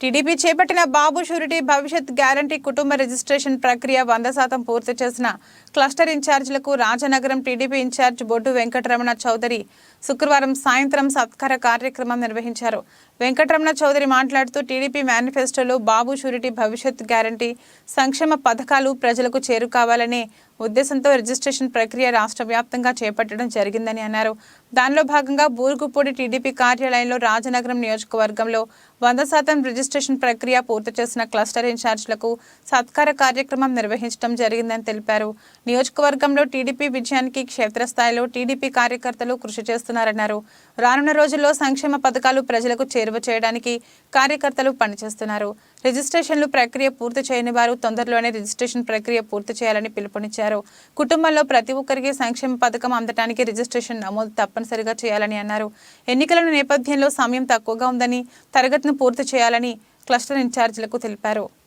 TDP చేపట్టిన Babu surety భవిష్యత్ guarantee కుటుంబ రిజిస్ట్రేషన్ ప్రక్రియ వంద శాతం పూర్తి చేసిన cluster ఇన్ఛార్జీలకు Rajanagaram TDP in charge Boddu Venkataramana Chowdary శుక్రవారం సాయంత్రం సత్కార కార్యక్రమం నిర్వహించారు. వెంకటరమణ చౌదరి మాట్లాడుతూ టీడీపీ మేనిఫెస్టోలో బాబు షూరిటీ భవిష్యత్ గ్యారంటీ సంక్షేమ పథకాలు ప్రజలకు చేరుకావాలనే ఉద్దేశంతో రిజిస్ట్రేషన్ ప్రక్రియ రాష్ట్ర వ్యాప్తంగా చేపట్టడం జరిగిందని అన్నారు. దానిలో భాగంగా బూరుగుపూడి టీడీపీ కార్యాలయంలో రాజనగరం నియోజకవర్గంలో వంద శాతం రిజిస్ట్రేషన్ ప్రక్రియ పూర్తి చేసిన క్లస్టర్ ఇన్ఛార్జ్లకు సత్కార కార్యక్రమం నిర్వహించడం జరిగిందని తెలిపారు. నియోజకవర్గంలో టీడీపీ విజయానికి క్షేత్రస్థాయిలో టీడీపీ కార్యకర్తలు కృషి చేస్తున్నారన్నారు. రానున్న రోజుల్లో సంక్షేమ పథకాలు ప్రజలకు చేరువ చేయడానికి కార్యకర్తలు పనిచేస్తున్నారు. రిజిస్ట్రేషన్లు ప్రక్రియ పూర్తి చేయని వారు తొందరలోనే రిజిస్ట్రేషన్ ప్రక్రియ పూర్తి చేయాలని పిలుపునిచ్చారు. కుటుంబంలో ప్రతి ఒక్కరికి సంక్షేమ పథకం అందటానికి రిజిస్ట్రేషన్ నమోదు తప్పనిసరిగా చేయాలని అన్నారు. ఎన్నికల నేపథ్యంలో సమయం తక్కువగా ఉందని తరగతిని పూర్తి చేయాలని క్లస్టర్ ఇన్ఛార్జీలకు తెలిపారు.